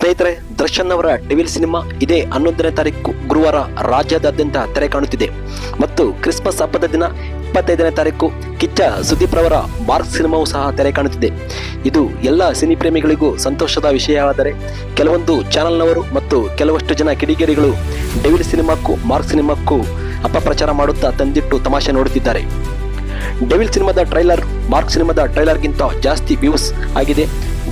ಸ್ನೇಹಿತರೆ, ದರ್ಶನ್ ಅವರ devil cinema ಇದೇ ಹನ್ನೊಂದನೇ ತಾರೀಕು ಗುರುವಾರ ರಾಜ್ಯಾದ್ಯಂತ ತೆರೆ ಕಾಣುತ್ತಿದೆ. ಮತ್ತು ಕ್ರಿಸ್ಮಸ್ ಹಬ್ಬದ ದಿನ ಇಪ್ಪತ್ತೈದನೇ ತಾರೀಕು ಕಿಚ್ಚ ಸುದೀಪ್ ರವರ ಬಾರ್ಕ್ ಸಿನಿಮಾವು ಸಹ ತೆರೆ ಕಾಣುತ್ತಿದೆ. ಇದು ಎಲ್ಲ ಸಿನಿ ಪ್ರೇಮಿಗಳಿಗೂ ಸಂತೋಷದ ವಿಷಯವಾದರೆ ಕೆಲವೊಂದು ಚಾನಲ್ನವರು ಮತ್ತು ಕೆಲವಷ್ಟು ಜನ ಕಿಡಿಗೇಡಿಗಳು ಡೆವಿಲ್ ಸಿನಿಮಾಕ್ಕೂ ಮಾರ್ಕ್ ಸಿನಿಮಾಕ್ಕೂ ಅಪಪ್ರಚಾರ ಮಾಡುತ್ತಾ ತಂದಿಟ್ಟು ತಮಾಷೆ ನೋಡುತ್ತಿದ್ದಾರೆ. ಡೆವಿಲ್ ಸಿನಿಮಾದ ಟ್ರೈಲರ್ ಮಾರ್ಕ್ ಸಿನಿಮಾದ ಟ್ರೈಲರ್ಗಿಂತ ಜಾಸ್ತಿ ವ್ಯೂಸ್ ಆಗಿದೆ.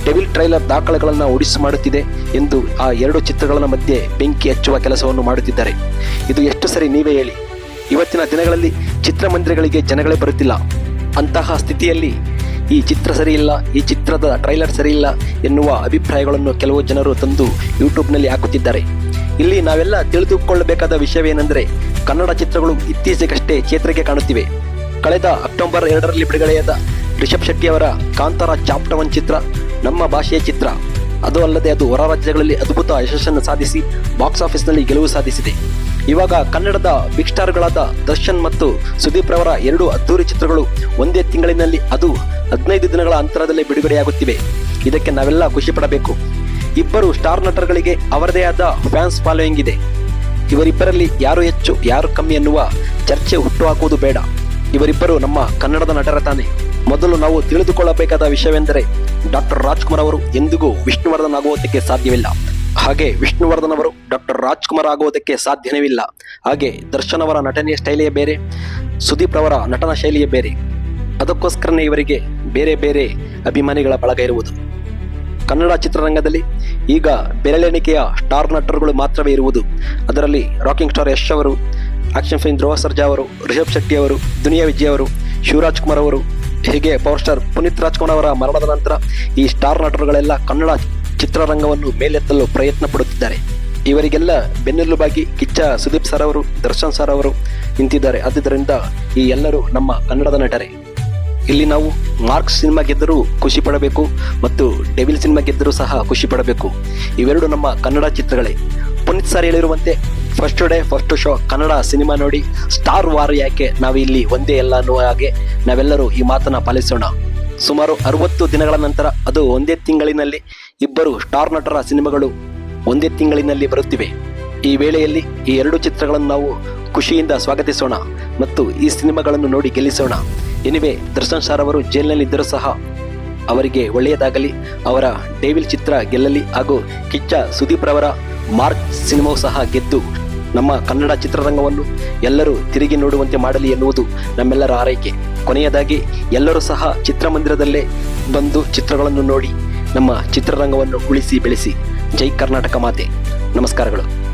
ಡೆವಿಲ್ ಟ್ರೈಲರ್ ದಾಖಲೆಗಳನ್ನು ಉಡಿಸು ಮಾಡುತ್ತಿದೆ ಎಂದು ಆ ಎರಡು ಚಿತ್ರಗಳ ಮಧ್ಯೆ ಬೆಂಕಿ ಹಚ್ಚುವ ಕೆಲಸವನ್ನು ಮಾಡುತ್ತಿದ್ದಾರೆ. ಇದು ಎಷ್ಟು ಸರಿ ನೀವೇ ಹೇಳಿ. ಇವತ್ತಿನ ದಿನಗಳಲ್ಲಿ ಚಿತ್ರಮಂದಿರಗಳಿಗೆ ಜನಗಳೇ ಬರುತ್ತಿಲ್ಲ. ಅಂತಹ ಸ್ಥಿತಿಯಲ್ಲಿ ಈ ಚಿತ್ರ ಸರಿಯಿಲ್ಲ, ಈ ಚಿತ್ರದ ಟ್ರೈಲರ್ ಸರಿಯಿಲ್ಲ ಎನ್ನುವ ಅಭಿಪ್ರಾಯಗಳನ್ನು ಕೆಲವು ಜನರು ತಂದು ಯೂಟ್ಯೂಬ್ನಲ್ಲಿ ಹಾಕುತ್ತಿದ್ದಾರೆ. ಇಲ್ಲಿ ನಾವೆಲ್ಲ ತಿಳಿದುಕೊಳ್ಳಬೇಕಾದ ವಿಷಯವೇನೆಂದರೆ ಕನ್ನಡ ಚಿತ್ರಗಳು ಇತ್ತೀಚೆಗಷ್ಟೇ ಚೇತರಿಕೆ ಕಾಣುತ್ತಿವೆ. ಕಳೆದ ಅಕ್ಟೋಬರ್ ಎರಡರಲ್ಲಿ ಬಿಡುಗಡೆಯಾದ ರಿಷಬ್ ಶೆಟ್ಟಿಯವರ ಕಾಂತಾರ ಚಾಪ್ಟರ್ ಒನ್ ಚಿತ್ರ ನಮ್ಮ ಭಾಷೆಯ ಚಿತ್ರ. ಅದು ಅಲ್ಲದೆ ಅದು ಹೊರ ರಾಜ್ಯಗಳಲ್ಲಿ ಅದ್ಭುತ ಯಶಸ್ಸನ್ನು ಸಾಧಿಸಿ ಬಾಕ್ಸ್ ಆಫೀಸ್ನಲ್ಲಿ ಗೆಲುವು ಸಾಧಿಸಿದೆ. ಇವಾಗ ಕನ್ನಡದ ಬಿಗ್ ಸ್ಟಾರ್ಗಳಾದ ದರ್ಶನ್ ಮತ್ತು ಸುದೀಪ್ ರವರ ಎರಡು ಅದ್ದೂರಿ ಚಿತ್ರಗಳು ಒಂದೇ ತಿಂಗಳಿನಲ್ಲಿ ಅದು ಹದಿನೈದು ದಿನಗಳ ಅಂತರದಲ್ಲಿ ಬಿಡುಗಡೆಯಾಗುತ್ತಿವೆ. ಇದಕ್ಕೆ ನಾವೆಲ್ಲ ಖುಷಿ ಪಡಬೇಕು. ಇಬ್ಬರು ಸ್ಟಾರ್ ನಟರುಗಳಿಗೆ ಅವರದೇ ಆದ ಫ್ಯಾನ್ಸ್ ಫಾಲೋಯಿಂಗ್ ಇದೆ. ಇವರಿಬ್ಬರಲ್ಲಿ ಯಾರು ಹೆಚ್ಚು, ಯಾರು ಕಮ್ಮಿ ಎನ್ನುವ ಚರ್ಚೆ ಹುಟ್ಟುಹಾಕುವುದು ಬೇಡ. ಇವರಿಬ್ಬರು ನಮ್ಮ ಕನ್ನಡದ ನಟರ ತಾನೆ. ಮೊದಲು ನಾವು ತಿಳಿದುಕೊಳ್ಳಬೇಕಾದ ವಿಷಯವೆಂದರೆ ಡಾಕ್ಟರ್ ರಾಜ್ಕುಮಾರ್ ಅವರು ಎಂದಿಗೂ ವಿಷ್ಣುವರ್ಧನ್ ಆಗುವುದಕ್ಕೆ ಸಾಧ್ಯವಿಲ್ಲ. ಹಾಗೆ ವಿಷ್ಣುವರ್ಧನ್ ಅವರು ಡಾಕ್ಟರ್ ರಾಜ್ಕುಮಾರ್ ಆಗುವುದಕ್ಕೆ ಸಾಧ್ಯನೇ ಇಲ್ಲ ಹಾಗೆ ದರ್ಶನ್ ಅವರ ನಟನೆಯ ಶೈಲಿಯೇ ಬೇರೆ, ಸುದೀಪ್ ಅವರ ನಟನ ಶೈಲಿಯೇ ಬೇರೆ. ಅದಕ್ಕೋಸ್ಕರನೇ ಇವರಿಗೆ ಬೇರೆ ಬೇರೆ ಅಭಿಮಾನಿಗಳ ಬಳಗ ಇರುವುದು. ಕನ್ನಡ ಚಿತ್ರರಂಗದಲ್ಲಿ ಈಗ ಬೆರಳೆಣಿಕೆಯ ಸ್ಟಾರ್ ನಟರುಗಳು ಮಾತ್ರವೇ ಇರುವುದು. ಅದರಲ್ಲಿ ರಾಕಿಂಗ್ ಸ್ಟಾರ್ ಯಶ್ ಅವರು, ಆಕ್ಷನ್ ಫಿಲ್ಮ್ ಧ್ರುವ ಸರ್ಜಾ ಅವರು, ರಿಷಬ್ ಶೆಟ್ಟಿ ಅವರು, ದುನಿಯಾ ವಿಜಯ್ ಅವರು ಶಿವರಾಜ್ ಕುಮಾರ್ ಅವರು ಹೀಗೆ ಪವರ್ ಸ್ಟಾರ್ ಪುನೀತ್ ರಾಜ್ಕುಮಾರ್ ಅವರ ಮರಣದ ನಂತರ ಈ ಸ್ಟಾರ್ ನಟರುಗಳೆಲ್ಲ ಕನ್ನಡ ಚಿತ್ರರಂಗವನ್ನು ಮೇಲೆತ್ತಲು ಪ್ರಯತ್ನ ಪಡುತ್ತಿದ್ದಾರೆ. ಇವರಿಗೆಲ್ಲ ಬೆನ್ನೆಲುಬಾಗಿ ಕಿಚ್ಚ ಸುದೀಪ್ ಸರ್ ಅವರು, ದರ್ಶನ್ ಸರ್ ಅವರು ನಿಂತಿದ್ದಾರೆ. ಆದ್ದರಿಂದ ಈ ಎಲ್ಲರೂ ನಮ್ಮ ಕನ್ನಡದ ನಟರೇ. ಇಲ್ಲಿ ನಾವು ಮಾರ್ಕ್ಸ್ ಸಿನಿಮಾ ಗೆದ್ದರೂ ಖುಷಿ ಪಡಬೇಕು ಮತ್ತು ಡೆವಿಲ್ ಸಿನಿಮಾ ಗೆದ್ದರೂ ಸಹ ಖುಷಿ ಪಡಬೇಕು. ಇವೆರಡು ನಮ್ಮ ಕನ್ನಡ ಚಿತ್ರಗಳೇ. ಪುನೀತ್ ಸರ್ ಹೇಳಿರುವಂತೆ first day first show Kannada cinema ನೋಡಿ ಸ್ಟಾರ್ ವಾರ್ ಯಾಕೆ ನಾವಿಲ್ಲಿ ಒಂದೇ ಎಲ್ಲ ಅನ್ನುವ ಹಾಗೆ ನಾವೆಲ್ಲರೂ ಈ ಮಾತನ್ನ ಪಾಲಿಸೋಣ. ಸುಮಾರು ಅರವತ್ತು ದಿನಗಳ ನಂತರ ಅದು ಒಂದೇ ತಿಂಗಳಿನಲ್ಲಿ ಇಬ್ಬರು ಸ್ಟಾರ್ ನಟರ ಸಿನಿಮಾಗಳು ಒಂದೇ ತಿಂಗಳಿನಲ್ಲಿ ಬರುತ್ತಿವೆ. ಈ ವೇಳೆಯಲ್ಲಿ ಈ ಎರಡು ಚಿತ್ರಗಳನ್ನು ನಾವು ಖುಷಿಯಿಂದ ಸ್ವಾಗತಿಸೋಣ ಮತ್ತು ಈ ಸಿನಿಮಾಗಳನ್ನು ನೋಡಿ ಗೆಲ್ಲಿಸೋಣ. ಎನಿವೆ, ದರ್ಶನ್ ಸಾರ್ ಅವರು ಜೈಲಿನಲ್ಲಿದ್ದರೂ ಸಹ ಅವರಿಗೆ ಒಳ್ಳೆಯದಾಗಲಿ, ಅವರ ಡೇವಿಲ್ ಚಿತ್ರ ಗೆಲ್ಲಲಿ ಹಾಗೂ ಕಿಚ್ಚ ಸುದೀಪ್ ರವರ ಮಾರ್ಕ್ ಸಿನಿಮಾವು ಸಹ ಗೆದ್ದು ನಮ್ಮ ಕನ್ನಡ ಚಿತ್ರರಂಗವನ್ನು ಎಲ್ಲರೂ ತಿರುಗಿ ನೋಡುವಂತೆ ಮಾಡಲಿ ಎನ್ನುವುದು ನಮ್ಮೆಲ್ಲರ ಆರೈಕೆ ಕೊನೆಯದಾಗಿ ಎಲ್ಲರೂ ಸಹ ಚಿತ್ರಮಂದಿರದಲ್ಲೇ ಬಂದು ಚಿತ್ರಗಳನ್ನು ನೋಡಿ ನಮ್ಮ ಚಿತ್ರರಂಗವನ್ನು ಉಳಿಸಿ ಬೆಳೆಸಿ. ಜೈ ಕರ್ನಾಟಕ ಮಾತೆ. ನಮಸ್ಕಾರಗಳು.